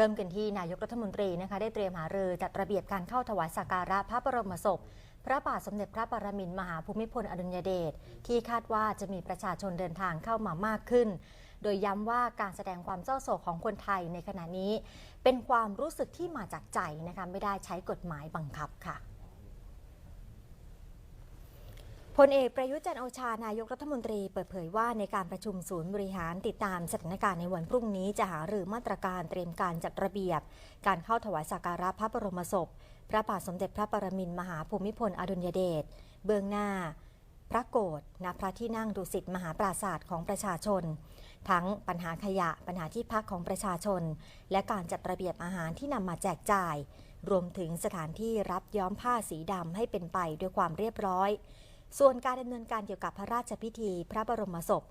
เริ่มกันที่นายกรัฐมนตรีนะคะได้เตรียมหารือจัดระเบียบการเข้าถวายสักการะพระบรมศพ พระบาทสมเด็จพระปรมินทรมหาภูมิพลอดุลยเดชที่คาดว่าจะมีประชาชนเดินทางเข้ามามากขึ้น โดยย้ำว่าการแสดงความเศร้าโศกของคนไทยในขณะนี้ เป็นความรู้สึกที่มาจากใจนะคะไม่ได้ใช้กฎหมายบังคับค่ะ พลเอกประยุจันทร์โอชานายกรัฐมนตรีเปิดเผยว่าในการประชุมศูนย์บริหารติดตามสถานการณ์ในวันพรุ่งนี้จะหารือมาตรการเตรียมการจัดระเบียบ การเข้าถวายสักการะพระบรมศพ พระบาทสมเด็จพระปรมินทรมหาภูมิพลอดุลยเดชเบื้องหน้า พระโกรธณพระที่นั่งดุสิตมหาปราศาสตร์ของประชาชน ทั้งปัญหาขยะปัญหาที่พักของประชาชน และการจัดระเบียบอาหารที่นำมาแจกจ่าย รวมถึงสถานที่รับย้อมผ้าสีดำให้เป็นไปด้วยความเรียบร้อย ส่วนการดำเนินการเกี่ยวกับพระราชพิธี พระบรมศพ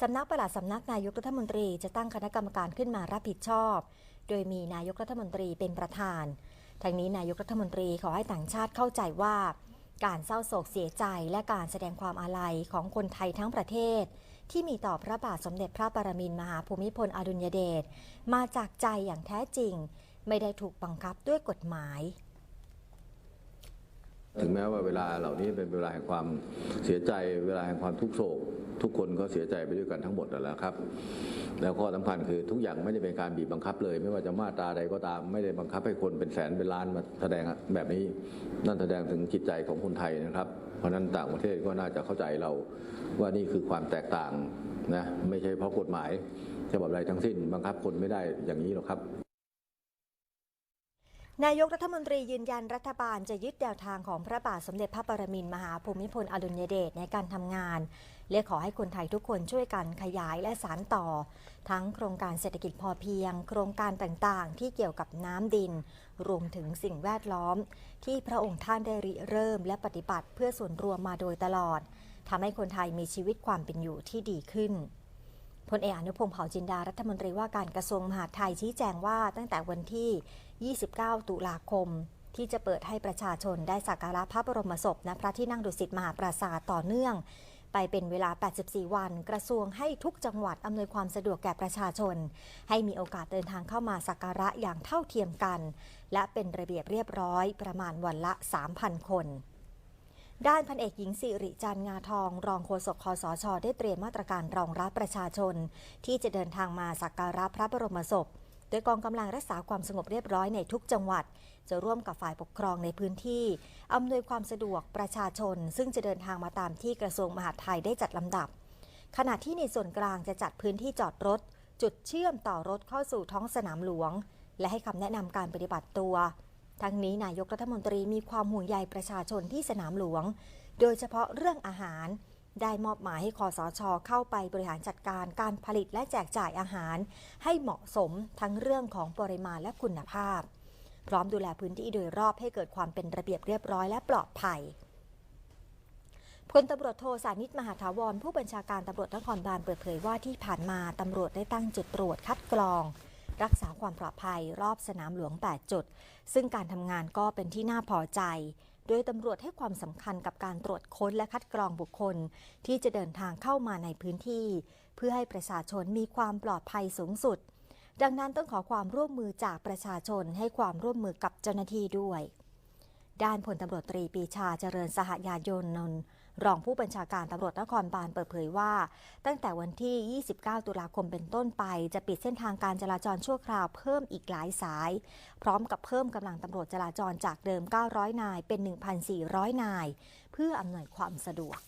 สำนักปลัดสำนักนายกรัฐมนตรีจะตั้งคณะกรรมการขึ้นมารับผิดชอบ โดยมีนายกรัฐมนตรีเป็นประธานทั้งนี้นายกรัฐมนตรีขอให้ต่างชาติเข้าใจว่า การเศร้าโศกเสียใจและการแสดงความอาลัยของคนไทยทั้งประเทศ ที่มีต่อพระบาทสมเด็จพระปรมินทรมหาภูมิพลอดุลยเดชมาจากใจอย่างแท้จริง ไม่ได้ถูกบังคับด้วยกฎหมาย ถึงแม้ว่าเวลาเหล่านี้เป็นเวลาแห่งความเสียใจเวลาแห่งความทุกโศก ทุกคนก็เสียใจไปด้วยกันทั้งหมดแล้วครับ แล้วข้อสำคัญคือทุกอย่างไม่ได้เป็นการบีบบังคับเลย ไม่ว่าจะมาตราใดก็ตาม ไม่ได้บังคับให้คนเป็นแสนเป็นล้านมาแสดงแบบนี้นั่นแสดงถึงจิตใจของคนไทยนะครับ เพราะฉะนั้นต่างประเทศก็น่าจะเข้าใจเราว่านี่คือความแตกต่างนะไม่ใช่เพราะกฎหมายฉบับใดทั้งสิ้นบังคับคนไม่ได้อย่างนี้หรอกครับ นายกรัฐมนตรียืนยันรัฐบาลจะยึดแนวทางของพระบาทสมเด็จพระปรมินทรมหาภูมิพลอดุลยเดชในการทำงาน และขอให้คนไทยทุกคนช่วยกันขยายและสานต่อ ทั้งโครงการเศรษฐกิจพอเพียง โครงการต่างๆ ที่เกี่ยวกับน้ำดิน รวมถึงสิ่งแวดล้อม ที่พระองค์ท่านได้ริเริ่มและปฏิบัติเพื่อส่วนรวมมาโดยตลอดทำให้คนไทยมีชีวิตความเป็นอยู่ที่ดีขึ้น พลเอกอนุพงษ์เผ่าจินดารัฐมนตรีว่าการกระทรวงมหาดไทยชี้แจงว่าตั้งแต่วันที่ 29 ตุลาคม ที่จะเปิดให้ประชาชนได้สักการะพระบรมศพณพระที่นั่งดุสิตมหาปราสาทต่อเนื่อง ไปเป็นเวลา 84 วัน กระทรวงให้ทุกจังหวัดอำนวยความสะดวกแก่ประชาชน ให้มีโอกาสเดินทางเข้ามาสักการะอย่างเท่าเทียมกัน และเป็นระเบียบเรียบร้อยประมาณวันละ 3,000 คน ด้านพันเอกหญิงสิริจันงาทอง รองโฆษกคอสช ได้เตรียมมาตรการรองรับประชาชน ที่จะเดินทางมาสักการะพระบรมศพ โดยกองกำลังรักษาความสงบเรียบร้อยในทุกจังหวัด จะร่วมกับฝ่ายปกครองในพื้นที่อำนวยความสะดวกประชาชน ซึ่งจะเดินทางมาตามที่กระทรวงมหาดไทยได้จัดลำดับ ขณะที่ในส่วนกลางจะจัดพื้นที่จอดรถ จุดเชื่อมต่อรถเข้าสู่ท้องสนามหลวง และให้คำแนะนำการปฏิบัติตัว ทั้งนี้นายกรัฐมนตรีมีความห่วงใยประชาชนที่สนามหลวง โดยเฉพาะเรื่องอาหาร ได้มอบหมายให้คอสชเข้าไปบริหารจัดการการผลิตและแจกจ่ายอาหาร ให้เหมาะสมทั้งเรื่องของปริมาณและคุณภาพ พร้อมดูแลพื้นที่โดยรอบให้เกิดความเป็นระเบียบเรียบร้อยและปลอดภัยพลตำรวจโทสานิตมหาถาวรผู้บัญชาการตำรวจนครบาลเปิดเผยว่าที่ผ่านมาตำรวจได้ตั้งจุดตรวจคัดกรอง รักษาความปลอดภัยรอบสนามหลวง 8 จุด ซึ่งการทำงานก็เป็นที่น่าพอใจ โดยตำรวจให้ความสำคัญกับการตรวจค้นและคัดกรองบุคคล ที่จะเดินทางเข้ามาในพื้นที่ เพื่อให้ประชาชนมีความปลอดภัยสูงสุด ดังนั้นต้องขอความร่วมมือจากประชาชนให้ความร่วมมือกับเจ้าหน้าที่ด้วย ด้านพลตำรวจตรีปีชาเจริญสหยายนนท์ รองผู้บัญชาการตำรวจนครบาลเปิดเผยว่า ตั้งแต่วันที่ 29 ตุลาคมเป็นต้นไป จะปิดเส้นทางการจราจรชั่วคราวเพิ่มอีกหลายสาย พร้อมกับเพิ่มกำลังตำรวจจราจรจากเดิม 900 นายเป็น 1,400 นาย เพื่ออำนวยความสะดวก